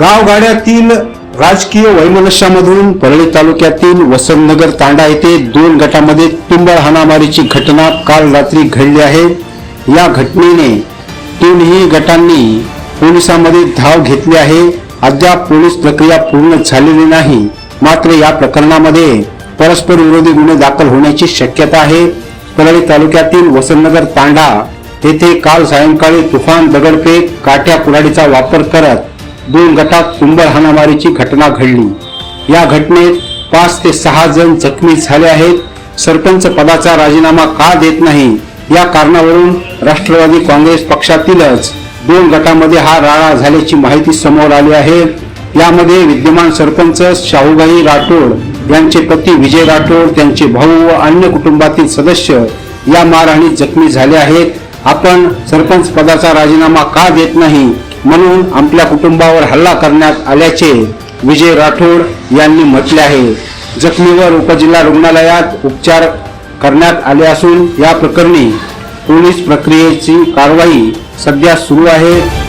गावगाड्यातील राजकीय वैमनस्यामधून परळी तालुक्यातील वसंतनगर तांडा येथे दोन गटामध्ये तुंबळ हाणामारीची घटना काल रात्री घडली आहे. या घटनेने दोन्ही गटांनी पोलिसांमध्ये धाव घेतली आहे. अद्याप पोलीस प्रक्रिया पूर्ण झालेली नाही. मात्र या प्रकरणामध्ये परस्पर विरोधी गुन्हे दाखल होण्याची शक्यता आहे. परळी तालुक्यातील वसंतनगर तांडा येथे काल सायंकाळी तुफान दगडफेक काठ्या कुऱ्हाडीचा वापर करत दोन गटात तुंबळ हाणामारीची घटना घडली. या घटनेत पाच ते सहा जण जखमी झाले आहेत. सरपंच पदाचा राजीनामा का देत नाही या कारणावरून राष्ट्रवादी काँग्रेस पक्षातीलच दोन गटामध्ये हा राळा झाल्याची माहिती समोर आली आहे. यामध्ये विद्यमान सरपंच शाहूबाई राठोड यांचे पती विजय राठोड त्यांचे भाऊ व अन्य कुटुंबातील सदस्य या मारहाणीत जखमी झाले आहेत. आपण सरपंच पदाचा राजीनामा का देत नाही म्हणून आपल्या कुटुंबावर हल्ला करण्यात आल्याचे विजय राठोड यांनी म्हटले आहे. जखमीवर उपजिल्हा रुग्णालयात उपचार करण्यात आले असून या प्रकरणी पोलीस प्रक्रियेची कारवाई सध्या सुरू आहे.